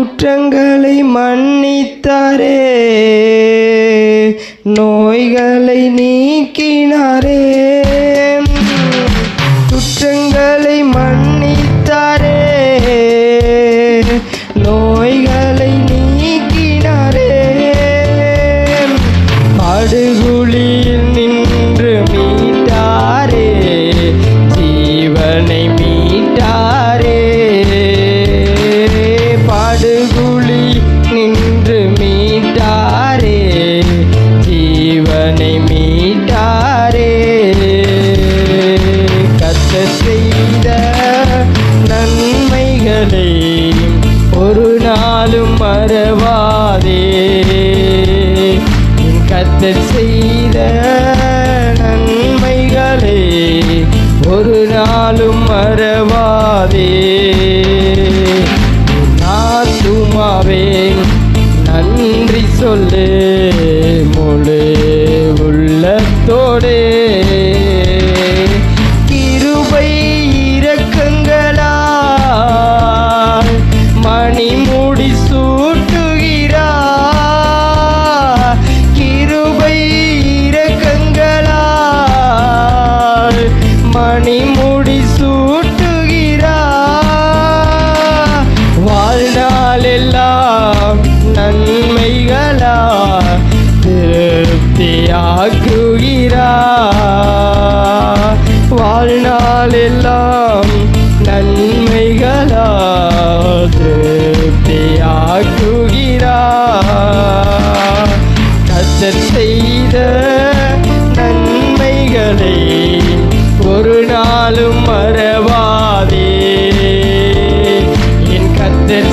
குற்றங்களை மன்னித்தாரே நோய்களை நீக்கினாரே. குற்றங்களை மன் கத்தர் செய்த நன்மைகளே ஒரு நாளும் மறவாதே. நாத்துமாவே நன்றி சொல்லு முழு செய்கிறார் வாழ்நாள் எல்லாம் நன்மைகளால் திருப்தியாக்குகிறார் கத்தர் செய்த நன்மைகளை ஒரு நாளும் மறவாதே. என் கத்தர்